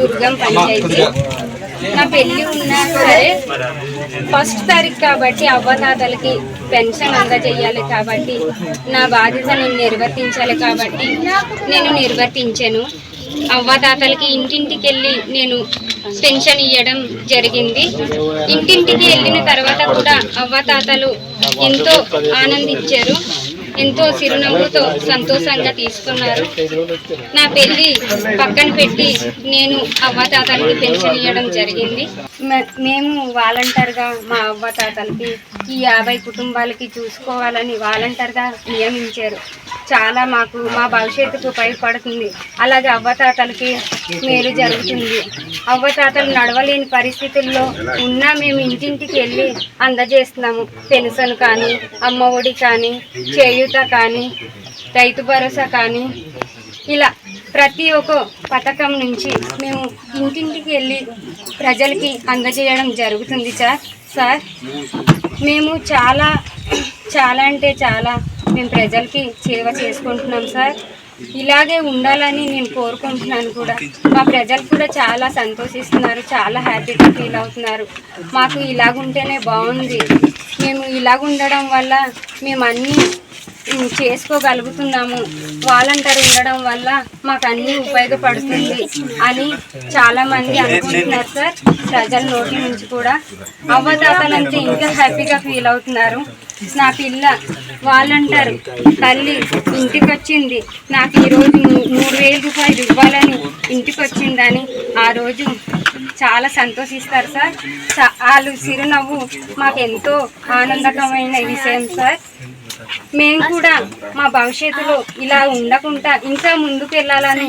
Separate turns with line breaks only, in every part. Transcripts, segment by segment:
దుర్గం పంచాయతీ నా పెళ్ళి ఉన్నా సరే ఫస్ట్ తారీఖు కాబట్టి అవ్వతాతలకి పెన్షన్ అందజేయాలి కాబట్టి నా బాధ్యత నేను నిర్వర్తించాలి కాబట్టి నేను నిర్వర్తించాను. అవ్వతాతలకి ఇంటింటికి వెళ్ళి నేను పెన్షన్ ఇవ్వడం జరిగింది. ఇంటింటికి వెళ్ళిన తర్వాత కూడా అవ్వతాతలు ఎంతో ఆనందించారు. ఎంతో చిరునవ్వుతో సంతోషంగా తీసుకున్నారు. నా పెళ్ళి పక్కన పెట్టి నేను అవ్వతాతలకి పెన్షన్ ఇవ్వడం జరిగింది. మేము వాలంటీర్గా మా అవ్వతాతలకి ఈ యాభై కుటుంబాలకి చూసుకోవాలని వాలంటీర్గా నియమించారు. చాలా మాకు మా భవిష్యత్తుకు ఉపయోగపడుతుంది. అలాగే అవ్వతాతలకి మేలు జరుగుతుంది. అవ్వతాతలు నడవలేని పరిస్థితుల్లో ఉన్నా మేము ఇంటింటికి వెళ్ళి అందజేస్తున్నాము. పెన్షన్ కానీ అమ్మ ఒడి కానీ చేయూత కానీ రైతు భరోసా కానీ. ఇలా ప్రతి ఒక్క పథకం నుంచి మేము ఇంటింటికి వెళ్ళి ప్రజలకి అందజేయడం జరుగుతుంది సార్. సార్ మేము చాలా చాలా అంటే చాలా మేము ప్రజలకి సేవ చేసుకుంటున్నాం సార్. ఇలాగే ఉండాలని నేను కోరుకుంటున్నాను కూడా. మా ప్రజలు కూడా చాలా సంతోషిస్తున్నారు చాలా హ్యాపీగా ఫీల్ అవుతున్నారు. మాకు ఇలాగుంటేనే బాగుంది. మేము ఇలాగ ఉండడం వల్ల మేము అన్నీ చేసుకోగలుగుతున్నాము. వాలంటీర్ ఉండడం వల్ల మాకు అన్ని ఉపయోగపడుతుంది అని చాలామంది అనుకుంటున్నారు సార్. ప్రజల నోటి నుంచి కూడా. అవ్వదాతలంతా ఇంకా హ్యాపీగా ఫీల్ అవుతున్నారు. నా పిల్ల వాళ్ళంటారు తల్లి ఇంటికి వచ్చింది నాకు ఈరోజు మూడు వేల రూపాయలు ఇవ్వాలని ఇంటికి వచ్చిందని ఆ రోజు చాలా సంతోషిస్తారు సార్. వాళ్ళు చిరునవ్వు మాకు ఎంతో ఆనందకరమైన విషయం సార్. మేము కూడా మా భవిష్యత్తులో ఇలా ఉండకుండా ఇంకా ముందుకు వెళ్ళాలని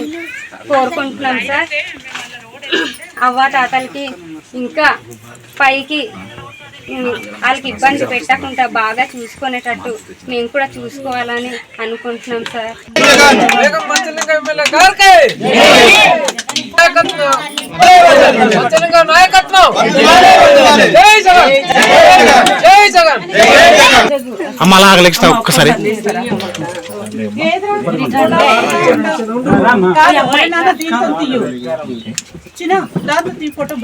కోరుకుంటున్నాం సార్. అవ్వ తాతలకి ఇంకా పైకి వాళ్ళకి ఇబ్బంది పెట్టకుండా బాగా చూసుకునేటట్టు మేము కూడా చూసుకోవాలని అనుకుంటున్నాం సార్.
అమ్మ అలా ఒక్కసారి.
చిన్న దాంతో తీ ఫోటో